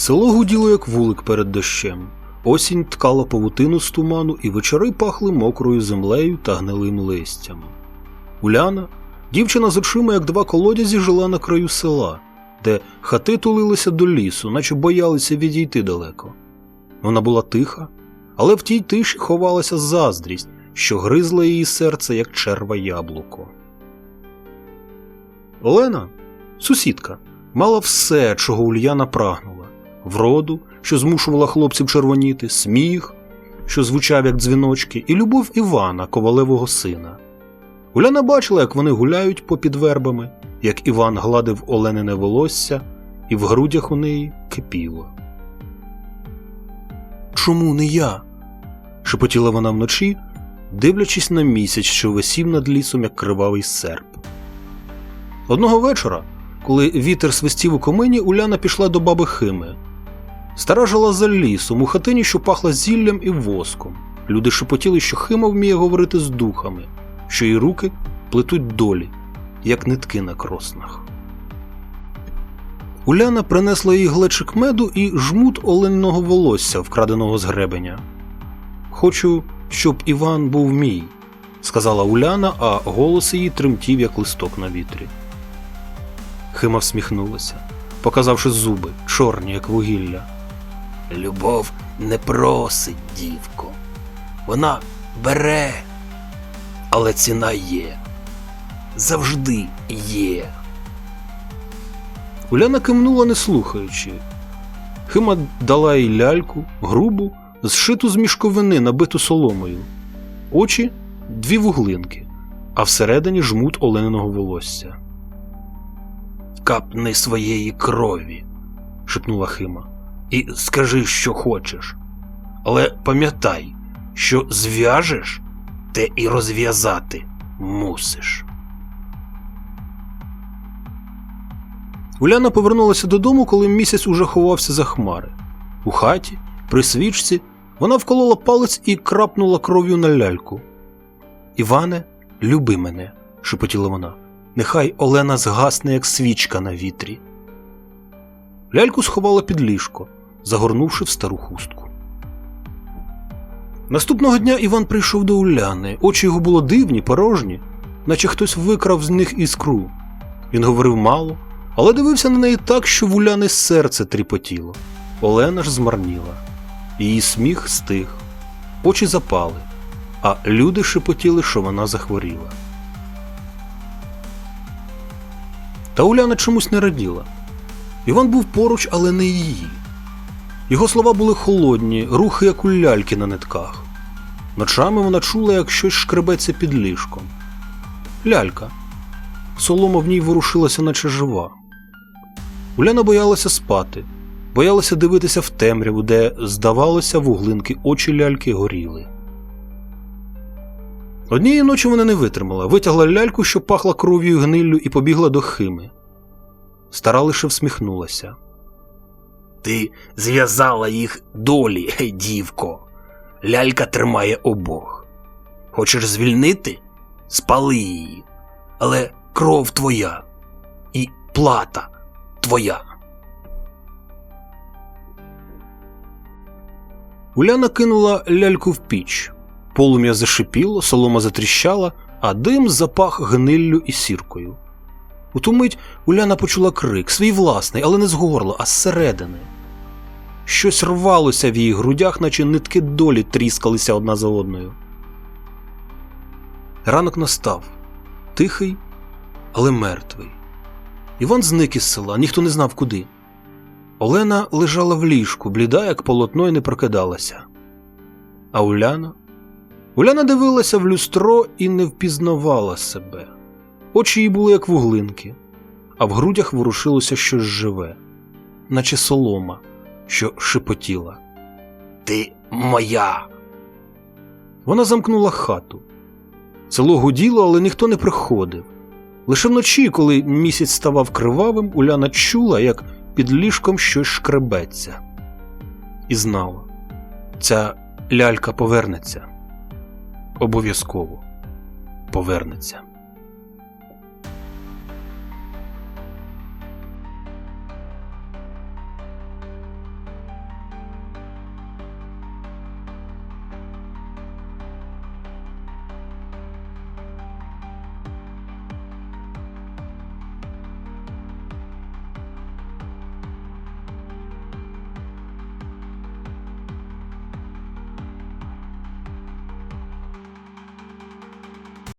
Село гуділо, як вулик перед дощем. Осінь ткала павутину з туману, і вечори пахли мокрою землею та гнилим листям. Уляна, дівчина з очима, як два колодязі, жила на краю села, де хати тулилися до лісу, наче боялися відійти далеко. Вона була тиха, але в тій тиші ховалася заздрість, що гризла її серце, як черва яблуко. Олена, сусідка, мала все, чого Ульяна прагнула: вроду, що змушувала хлопців червоніти, сміх, що звучав як дзвіночки, і любов Івана, ковалевого сина. Уляна бачила, як вони гуляють попід вербами, як Іван гладив оленине волосся, і в грудях у неї кипіло. Чому не я? шепотіла вона вночі, дивлячись на місяць, що висів над лісом, як кривавий серп. Одного вечора, коли вітер свистів у комині, Уляна пішла до баби Хими. Стара жила за лісом, у хатині, що пахла зіллям і воском. Люди шепотіли, що Хима вміє говорити з духами, що її руки плетуть долі, як нитки на кроснах. Уляна принесла їй глечик меду і жмут оленного волосся, вкраденого з гребеня. Хочу, щоб Іван був мій, сказала Уляна, а голос її тремтів, як листок на вітрі. Хима всміхнулася, показавши зуби, чорні, як вугілля. Любов не просить, дівко. Вона бере, але ціна є. Завжди є. Уляна кивнула, не слухаючи. Хима дала їй ляльку, грубу, зшиту з мішковини, набиту соломою, очі дві вуглинки, а всередині жмут олениного волосся. Капни своєї крові, шепнула Хима. І скажи, що хочеш. Але пам'ятай, що зв'яжеш, те і розв'язати мусиш. Уляна повернулася додому, коли місяць уже ховався за хмари. У хаті, при свічці, вона вколола палець і крапнула кров'ю на ляльку. Іване, люби мене, шепотіла вона. Нехай Олена згасне, як свічка на вітрі. Ляльку сховала під ліжко, загорнувши в стару хустку. Наступного дня Іван прийшов до Уляни. Очі його було дивні, порожні, наче хтось викрав з них іскру. Він говорив мало, але дивився на неї так, що в Уляни серце тріпотіло. Олена ж змарніла. Її сміх стих, очі запали, а люди шепотіли, що вона захворіла. Та Уляна чомусь не раділа. Іван був поруч, але не її. Його слова були холодні, рухи, як у ляльки на нитках. Ночами вона чула, як щось шкребеться під ліжком. Лялька. Солома в ній ворушилася, наче жива. Уляна боялася спати, боялася дивитися в темряву, де, здавалося, вуглинки очі ляльки горіли. Однієї ночі вона не витримала, витягла ляльку, що пахла кров'ю і гниллю, і побігла до Хими. Стара лише всміхнулася. Ти зв'язала їх долі, дівко. Лялька тримає обох. Хочеш звільнити? Спали її. Але кров твоя і плата твоя. Уляна кинула ляльку в піч. Полум'я зашипіло, солома затріщала, а дим запах гниллю і сіркою. У ту мить Уляна почула крик, свій власний, але не з горла, а зсередини. Щось рвалося в її грудях, наче нитки долі тріскалися одна за одною. Ранок настав тихий, але мертвий. Іван зник із села, ніхто не знав куди. Олена лежала в ліжку, бліда, як полотно, і не прокидалася. А Уляна? Уляна дивилася в люстро і не впізнавала себе. Очі її були як вуглинки, а в грудях ворушилося щось живе, наче солома, що шепотіла. Ти моя. Вона замкнула хату. Село гуділо, але ніхто не приходив. Лише вночі, коли місяць ставав кривавим, Уляна чула, як під ліжком щось шкребеться. І знала, ця лялька повернеться. Обов'язково повернеться.